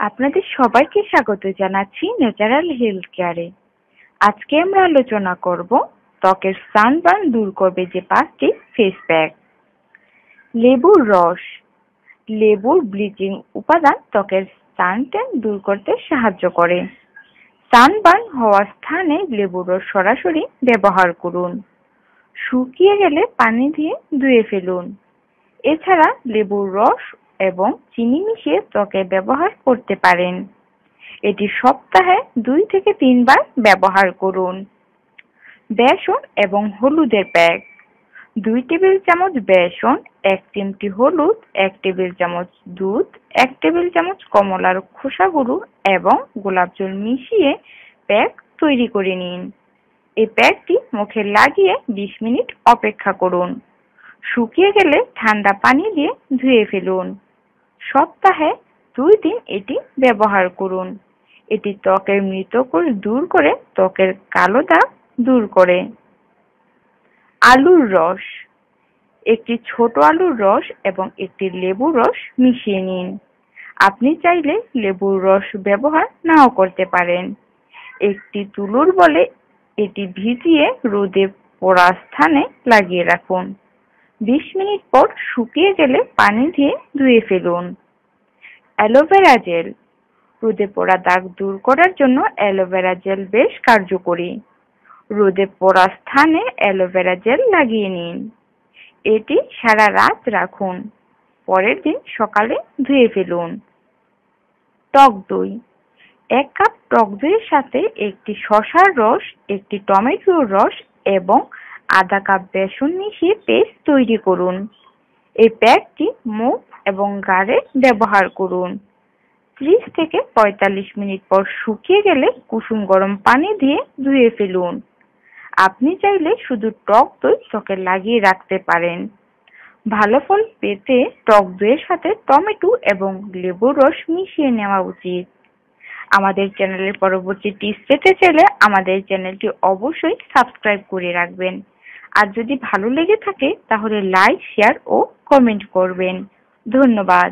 আপনাদের সবাইকে স্বাগত জানাচ্ছি ন্যাচারাল হেলথ কেয়ারে। আজকে আমরা আলোচনা করব ত্বকের সানবার্ন দূর করবে যে পাঁচটি ফেস প্যাক লেবুর রস। লেবুর ব্লিচিং উপাদান ত্বকের সানটেন দূর করতে সাহায্য করে। সানবার্ন হওয়ার স্থানে লেবুর রস সরাসরি ব্যবহার করুন। শুকিয়ে গেলে পানি দিয়ে ধুয়ে ফেলুন। এছাড়া লেবুর রস এবং চিনি মিশিয়ে ত্বকে ব্যবহার করতে পারেন। এটি সপ্তাহে দুই থেকে তিনবার ব্যবহার করুন। বেসন এবং হলুদের প্যাক। দুই টেবিল চামচ বেসন, এক চিমটি হলুদ, এক টেবিল চামচ দুধ, এক টেবিল চামচ কমলার খোসা গুঁড়ো এবং গোলাপ জল মিশিয়ে প্যাক তৈরি করে নিন। এই প্যাকটি মুখে লাগিয়ে বিশ মিনিট অপেক্ষা করুন। শুকিয়ে গেলে ঠান্ডা পানি দিয়ে ধুয়ে ফেলুন। সপ্তাহে দুই দিন এটি ব্যবহার করুন। এটি ত্বকের মৃতকোষ দূর করে ত্বকের কালো দাগ দূর করে। আলুর রস। একটি ছোট আলুর রস এবং একটি লেবুর রস মিশিয়ে নিন। আপনি চাইলে লেবুর রস ব্যবহার নাও করতে পারেন। একটি তুলোর বলে এটি ভিজিয়ে রোদে পোড়া স্থানে লাগিয়ে রাখুন। বিশ মিনিট পর শুকিয়ে গেলে পানি দিয়ে ধুয়ে ফেলুন। Aloe vera gel. রোদে পোড়া দাগ দূর করার জন্য অ্যালোভেরা জেল বেশ কার্যকরী। রোদে পোড়া স্থানে অ্যালোভেরা জেল লাগিয়ে নিন। এটি সারা রাত রাখুন। পরের দিন সকালে ধুয়ে ফেলুন। টক দই। এক কাপ টক দইয়ের সাথে একটি শশার রস, একটি টমেটোর রস এবং আধা কাপ বেসন মিশিয়ে পেস্ট তৈরি করুন। এই প্যাকটি মুখ এবং গাড়ে ব্যবহার করুন। ত্রিশ থেকে পঁয়তাল্লিশ মিনিট পর শুকিয়ে গেলে কুসুম গরম পানি দিয়ে ধুয়ে ফেলুন। আপনি চাইলে শুধু টক দই ত্বকে লাগিয়ে রাখতে পারেন। ভালো ফল পেতে টক দইয়ের সাথে টমেটো এবং লেবুর রস মিশিয়ে নেওয়া উচিত। আমাদের চ্যানেলের পরবর্তী টিপস পেতে চাইলে আমাদের চ্যানেলটি অবশ্যই সাবস্ক্রাইব করে রাখবেন। আর যদি ভালো লেগে থাকে তাহলে লাইক শেয়ার ও কমেন্ট করবেন। ধন্যবাদ।